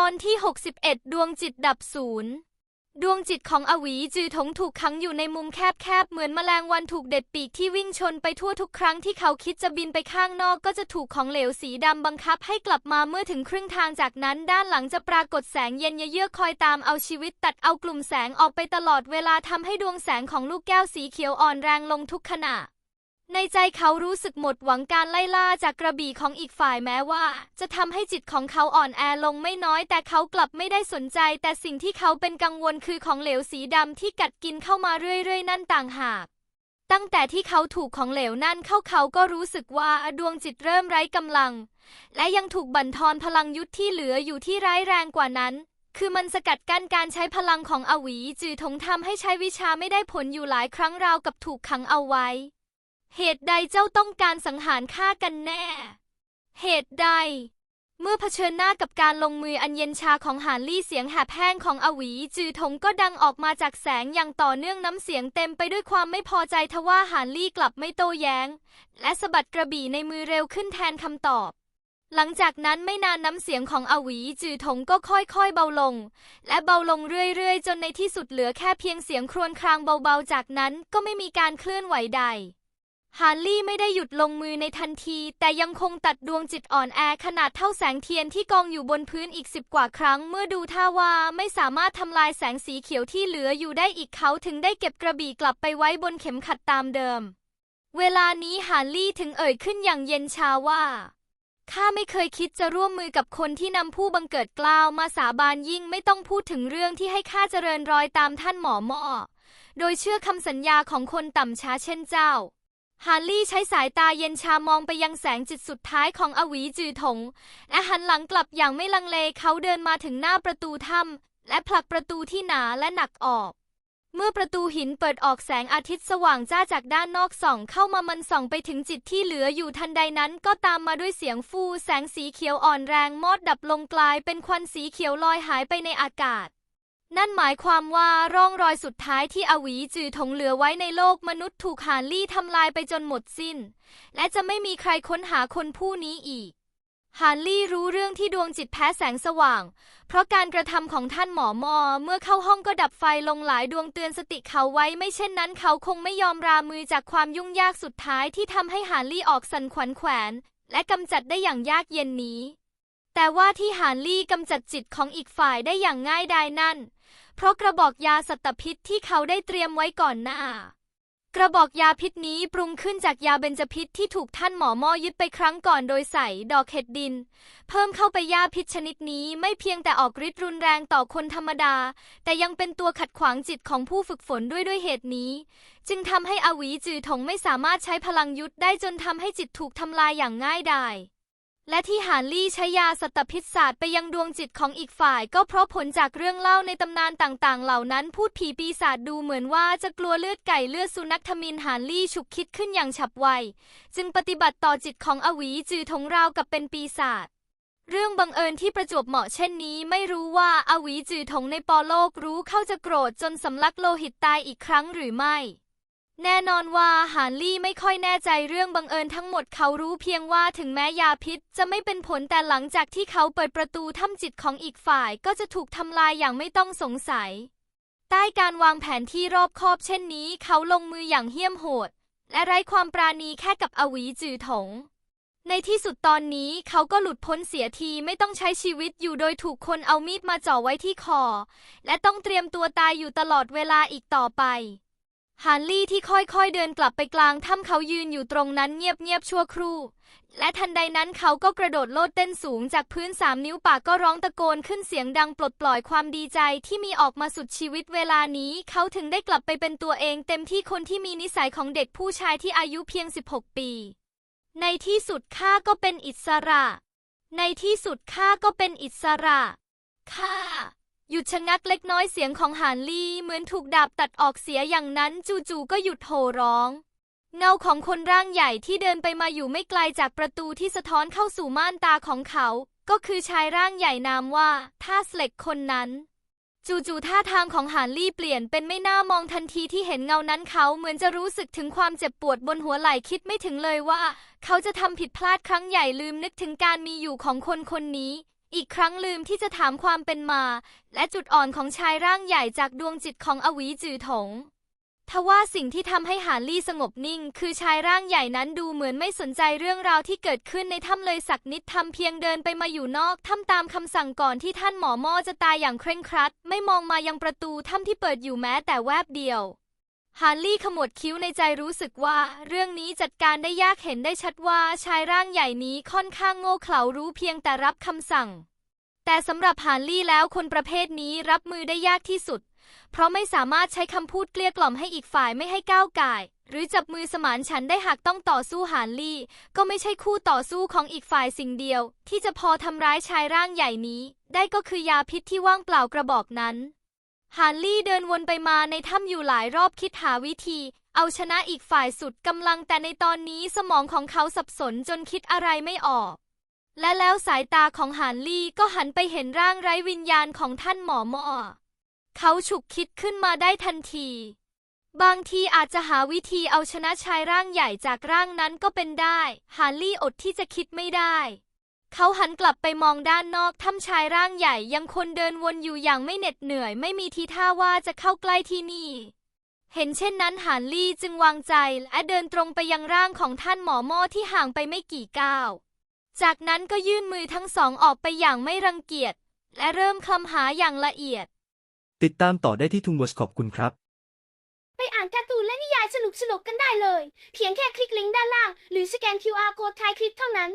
ตอนที่ 61 ดวงจิตดับศูนย์ดวงจิตของอวีจือถงถูกขังอยู่ในมุมแคบๆ เหมือนแมลงวันถูกเด็ดปีกที่วิ่งชนไปทั่วทุกครั้งที่เขาคิดจะบินไปข้างนอกก็จะถูกของเหลวสีดำบังคับให้กลับมาเมื่อถึงครึ่งทางจากนั้นด้านหลังจะปรากฏแสงเย็นเยือกคอยตามเอาชีวิตตัดเอากลุ่มแสงออกไปตลอดเวลาทำให้ดวงแสงของลูกแก้วสีเขียวอ่อนแรงลงทุกขณะ ในใจเขารู้สึกหมดหวังการไล่ล่าจากกระบี่ของอีกฝ่ายแม้ว่า จะทำให้จิตของเขาอ่อนแอลงไม่น้อย แต่เขากลับไม่ได้สนใจ แต่สิ่งที่เขาเป็นกังวลคือของเหลวสีดำที่กัดกินเข้ามาเรื่อยๆ นั่นต่างหาก ตั้งแต่ที่เขาถูกของเหลวนั่นเข้าเขาก็รู้สึกว่าดวงจิตเริ่มไร้กำลัง และยังถูกบั่นทอนพลังยุทธที่เหลืออยู่ที่ร้ายแรงกว่านั้นคือมันสกัดกั้นการใช้พลังของอวี จือถงทำให้ใช้วิชาไม่ได้ผลอยู่หลายครั้งราวกับถูกขังเอาไว้ เหตุใดเจ้าต้องการสังหารข้ากันแน่ เหตุใด เมื่อเผชิญหน้ากับการลงมืออันเย็นชาของหานลี่เสียงแหบแห้งของอวีจือถงก็ดังออกมาจากแสงอย่างต่อเนื่องน้ำเสียงเต็มไปด้วยความไม่พอใจทว่าหานลี่กลับไม่โต้แย้ง และสะบัดกระบี่ในมือเร็วขึ้นแทนคำตอบหลังจากนั้นไม่นานน้ำเสียงของอวีจือถงก็ค่อยๆเบาลง และเบาลงเรื่อยๆ จนในที่สุดเหลือแค่เพียงเสียงครวญครางเบาๆ จากนั้นก็ไม่มีการเคลื่อนไหวใด ฮาร์ลี่ไม่ได้หยุดลงมือในทันที แต่ยังคงตัดดวงจิตอ่อนแอขนาดเท่าแสงเทียนที่กองอยู่บนพื้นอีกสิบกว่าครั้ง เมื่อดูท่าว่าไม่สามารถทำลายแสงสีเขียวที่เหลืออยู่ได้อีกเขาถึงได้เก็บกระบี่กลับไปไว้บนเข็มขัดตามเดิม เวลานี้ฮาร์ลี่ถึงเอ่ยขึ้นอย่างเย็นชาว่าข้าไม่เคยคิดจะร่วมมือกับคนที่นำผู้บังเกิดกล้าวมาสาบานยิ่งไม่ต้องพูดถึงเรื่องที่ให้ข้าเจริญรอยตามท่านหมอหมอโดยเชื่อคำสัญญาของคนต่ำช้าเช่นเจ้า ฮาร์ลี่ใช้สายตาเย็นชามองไปยังแสงจิตสุดท้ายของอวีจือถงและหันหลังกลับอย่างไม่ลังเลเขาเดินมาถึงหน้าประตูถ้ำและผลักประตูที่หนาและหนักออก เมื่อประตูหินเปิดออกแสงอาทิตย์สว่างจ้าจากด้านนอกส่อง เข้ามามันส่องไปถึงจิตที่เหลืออยู่ทันใดนั้นก็ตามมาด้วยเสียงฟูแสงสีเขียวอ่อนแรงมอดดับลงกลายเป็นควันสีเขียวลอยหายไปในอากาศ นั่นหมายความว่าร่องรอยสุดท้ายที่อวีจือถงเหลือไว้ในโลกมนุษย์ถูกหานลี่ทำลายไปจนหมดสิ้น และจะไม่มีใครค้นหาคนผู้นี้อีกฮานลี่รู้เรื่องที่ดวงจิตแพ้แสงสว่าง เพราะการกระทำของท่านหมอมอเมื่อเข้าห้องก็ดับไฟลงหลายดวงเตือนสติเขาไว้ไม่เช่นนั้นเขาคงไม่ยอมรามือจากความยุ่งยากสุดท้ายที่ทำให้ฮานลี่ออกสันขวัญแขวน และกำจัดได้อย่างยากเย็นนี้ แต่ว่าที่ฮานลี่กำจัดจิตของอีกฝ่ายได้อย่างง่ายดายนั่น เพราะกระบอกยาสัตพิษที่เขาได้เตรียมไว้ก่อนหน้ากระบอกยาพิษนี้ปรุงขึ้นจากยาเบญจพิษที่ถูกท่านหมอมอยึดไปครั้งก่อนโดยใส่ดอกเห็ดดิน เพิ่มเข้าไปยาพิษชนิดนี้ไม่เพียงแต่ออกฤทธิ์รุนแรงต่อคนธรรมดา แต่ยังเป็นตัวขัดขวางจิตของผู้ฝึกฝนด้วยด้วยเหตุนี้ จึงทำให้อวีจือถงไม่สามารถใช้พลังยุทธได้จนทำให้จิตถูกทำลายอย่างง่ายดาย และที่หานลี่ใช้ยาสัตพิษศาสตร์ไปยังดวงจิตของอีกฝ่าย ก็เพราะผลจากเรื่องเล่าในตำนานต่างๆ เหล่านั้นพูดผีปีศาจดูเหมือนว่าจะกลัวเลือดไก่เลือดสุนัขทมินหานลี่ฉุกคิดขึ้นอย่างฉับไว จึงปฏิบัติต่อจิตของอวีจือถงราวกับเป็นปีศาจเรื่องบังเอิญที่ประจวบเหมาะเช่นนี้ไม่รู้ว่าอวีจือถงในปอโลกรู้เข้าจะโกรธจนสำลักโลหิตตายอีกครั้งหรือไม่ แน่นอนว่าฮานลี่ไม่ค่อยแน่ใจเรื่องบังเอิญทั้งหมดเขารู้เพียงว่าถึงแม้ยาพิษจะไม่เป็นผลแต่หลังจากที่เขาเปิดประตูถ้ำจิตของอีกฝ่ายก็จะถูกทำลายอย่างไม่ต้องสงสัย ใต้การวางแผนที่รอบคอบเช่นนี้ เขาลงมืออย่างเหี้ยมโหด และไร้ความปราณีแค่กับอวีจือถง ในที่สุดตอนนี้เขาก็หลุดพ้นเสียทีไม่ต้องใช้ชีวิตอยู่โดยถูกคนเอามีดมาจ่อไว้ที่คอ และต้องเตรียมตัวตายอยู่ตลอดเวลาอีกต่อไป ฮานลี่ที่ค่อยๆเดินกลับไปกลางถ้ำเขายืนอยู่ตรงนั้นเงียบๆชั่วครู่ และทันใดนั้นเขาก็กระโดดโลดเต้นสูงจากพื้นสามนิ้วปากก็ร้องตะโกนขึ้นเสียงดังปลดปล่อยความดีใจที่มีออกมาสุดชีวิตเวลานี้ เขาถึงได้กลับไปเป็นตัวเองเต็มที่คนที่มีนิสัยของเด็กผู้ชายที่อายุเพียง 16 ปี ในที่สุดข้าก็เป็นอิสระ ในที่สุดข้าก็เป็นอิสระข้า หยุดชะงักเล็กน้อยเสียงของหานลี่เหมือนถูกดาบตัดออกเสียอย่างนั้นจู่ๆก็หยุดโห่ร้อง เงาของคนร่างใหญ่ที่เดินไปมาอยู่ไม่ไกลจากประตูที่สะท้อนเข้าสู่ม่านตาของเขา ก็คือชายร่างใหญ่นามว่าท่าสเล็กคนนั้น จู่ๆท่าทางของหานลี่เปลี่ยนเป็นไม่น่ามองทันทีที่เห็นเงานั้นเขาเหมือนจะรู้สึกถึงความเจ็บปวดบนหัวไหล่คิดไม่ถึงเลยว่า เขาจะทำผิดพลาดครั้งใหญ่ลืมนึกถึงการมีอยู่ของคนคนนี้ อีกครั้งลืมที่จะถามความเป็นมา และจุดอ่อนของชายร่างใหญ่จากดวงจิตของอวีจือถง ทว่าสิ่งที่ทำให้หานลี่สงบนิ่ง คือชายร่างใหญ่นั้นดูเหมือนไม่สนใจเรื่องราวที่เกิดขึ้นในถ้ำเลยสักนิดทำเพียงเดินไปมาอยู่นอกถ้ำตามคำสั่งก่อนที่ท่านหมอม่อจะตายอย่างเคร่งครัด ไม่มองมายังประตูถ้ำที่เปิดอยู่แม้แต่แวบเดียว ฮาร์ลี่ขมวดคิ้วในใจรู้สึกว่า เรื่องนี้จัดการได้ยากเห็นได้ชัดว่าชายร่างใหญ่นี้ค่อนข้างโง่เขลารู้เพียงแต่รับคำสั่ง แต่สำหรับฮาร์ลี่แล้วคนประเภทนี้รับมือได้ยากที่สุด เพราะไม่สามารถใช้คำพูดเกลี้ยกล่อมให้อีกฝ่ายไม่ให้ก้าวก่าย หรือจับมือสมานฉันได้หากต้องต่อสู้ฮาร์ลี่ ก็ไม่ใช่คู่ต่อสู้ของอีกฝ่ายสิ่งเดียว ที่จะพอทำร้ายชายร่างใหญ่นี้ ได้ก็คือยาพิษที่ว่างเปล่ากระบอกนั้น ฮาร์ลี่เดินวนไปมาในถ้ำอยู่หลายรอบคิดหาวิธี เอาชนะอีกฝ่ายสุดกำลังแต่ในตอนนี้สมองของเขาสับสนจนคิดอะไรไม่ออก และแล้วสายตาของฮาร์ลี่ก็หันไปเห็นร่างไร้วิญญาณของท่านหมอมอเขาฉุกคิดขึ้นมาได้ทันที บางทีอาจจะหาวิธีเอาชนะชายร่างใหญ่จากร่างนั้นก็เป็นได้ ฮาร์ลี่อดที่จะคิดไม่ได้ เขาหันกลับไปมองด้านนอกถ้ำชายร่างใหญ่ยังคนเดินวนอยู่อย่างไม่เหน็ดเหนื่อย ไม่มีทีท่าว่าจะเข้าใกล้ที่นี่ เห็นเช่นนั้นฮานลี่จึงวางใจและเดินตรงไปยังร่างของท่านหมอม่อที่ห่างไปไม่กี่ก้าว จากนั้นก็ยื่นมือทั้งสองออกไปอย่างไม่รังเกียจ และเริ่มคลำหาอย่างละเอียด ติดตามต่อได้ที่ทุงเวอร์สขอบคุณครับ ไปอ่านการ์ตูนและนิยายสนุกๆกันได้เลย เพียงแค่คลิกลิงก์ด้านล่าง หรือสแกน QR โค้ดท้ายคลิปเท่านั้น